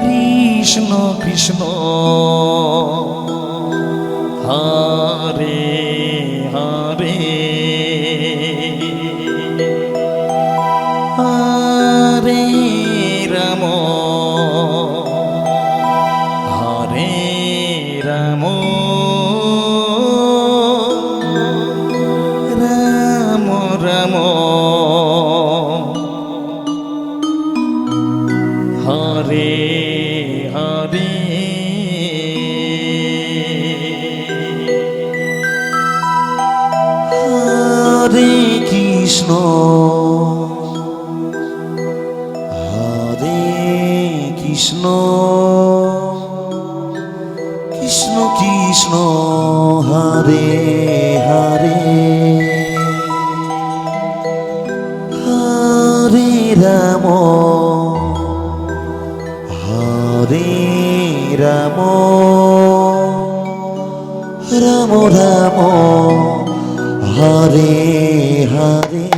Krishna Krishna Κρίσνο. Αδε Κρίσνο. Κρίσνο, Κρίσνο, Αδε, Αδε. Αδε, Ραμό. Αδε, Ραμό. Ραμό, Ραμό. Hare Hare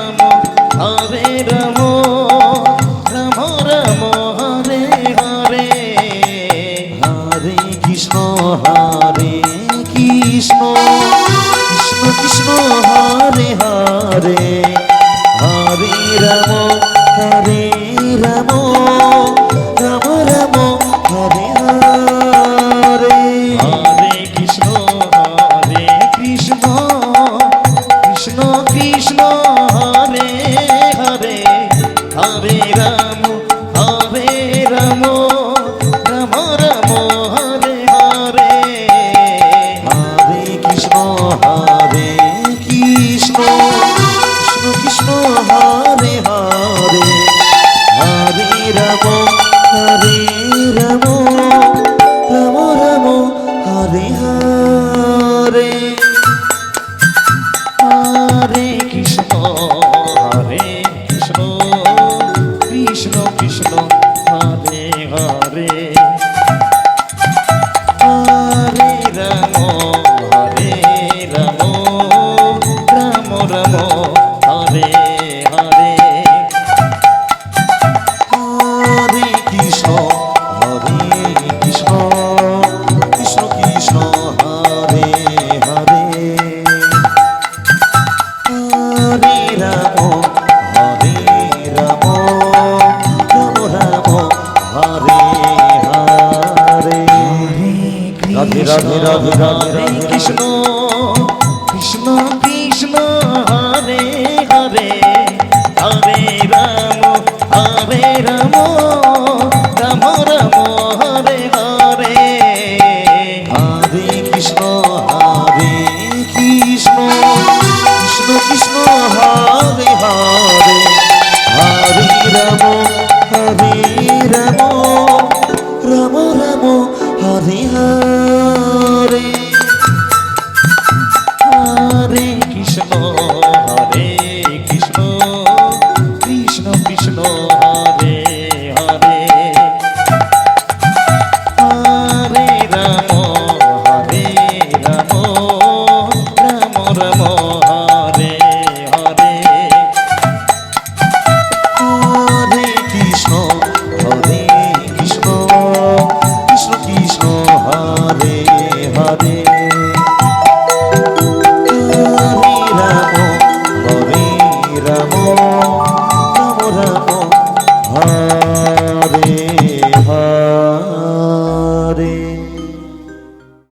Oh. Radhe Radhe Radhe Radhe Krishna Krishna Krishna Hare Hare. Hare Ram Hare Ram.